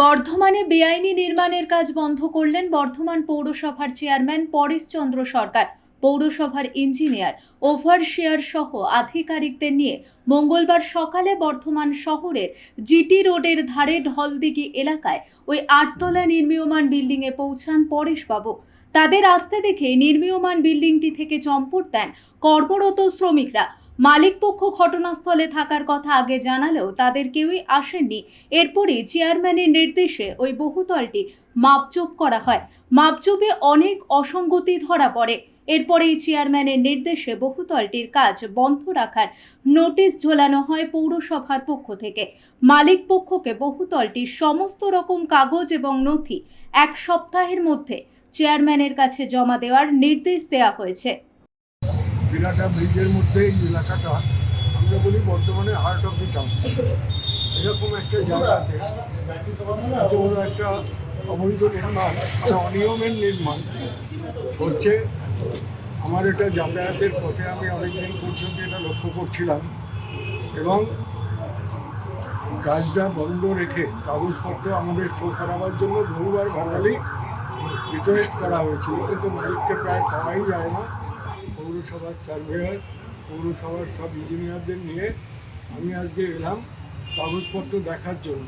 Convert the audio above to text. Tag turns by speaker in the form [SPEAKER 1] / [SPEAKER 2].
[SPEAKER 1] বর্ধমানে বেআইনি নির্মাণের কাজ বন্ধ করলেন বর্ধমান পৌরসভার চেয়ারম্যান পরেশচন্দ্র সরকার, পৌরসভার ইঞ্জিনিয়ার ওভারশিয়ার সহ আধিকারিকদের নিয়ে মঙ্গলবার সকালে বর্ধমান শহরের জিটি রোডের ধারে ঢলদিঘি এলাকায় ওই আটতলা নির্মীয়মান বিল্ডিংয়ে পৌঁছান পরেশবাবু। তাদের আসতে দেখে নির্মীয়মান বিল্ডিংটি থেকে চম্পট দেন কর্মরত শ্রমিকরা। মালিকপক্ষ ঘটনাস্থলে থাকার কথা আগে জানালেও তাদের কেউই আসেননি। এরপরই চেয়ারম্যানের নির্দেশে ওই বহুতলটি মাপচুপ করা হয়। মাপচুপে অনেক অসঙ্গতি ধরা পড়ে। এরপরেই চেয়ারম্যানের নির্দেশে বহুতলটির কাজ বন্ধ রাখার নোটিশ ঝোলানো হয় পৌরসভার পক্ষ থেকে। মালিক পক্ষকে বহুতলটির সমস্ত রকম কাগজ এবং নথি এক সপ্তাহের মধ্যে চেয়ারম্যানের কাছে জমা দেওয়ার নির্দেশ দেওয়া হয়েছে।
[SPEAKER 2] বিরাটা ব্রিজের মধ্যে এই এলাকাটা। আমরা বলি বর্তমানে হার্ট অফ দি টাউন এরকম একটা জায়গাতে এত বড় একটা অবৈধ নির্মাণ অনিয়মের নির্মাণ হচ্ছে। আমার এটা যাতায়াতের পথে আমি অনেকদিন পর্যন্ত এটা লক্ষ্য করছিলাম এবং কাজটা বন্ধ রেখে কাগজপত্র আমাদের শো করাবার জন্য বহুবার ভাঙালি রিকোয়েস্ট করা হয়েছিল, কিন্তু মালিককে প্রায় পাওয়াই যায় না। পৌরসভার সার্ভেয়ার পৌরসভার সব ইঞ্জিনিয়ারদের নিয়ে আমি আজকে এলাম কাগজপত্র দেখার জন্য।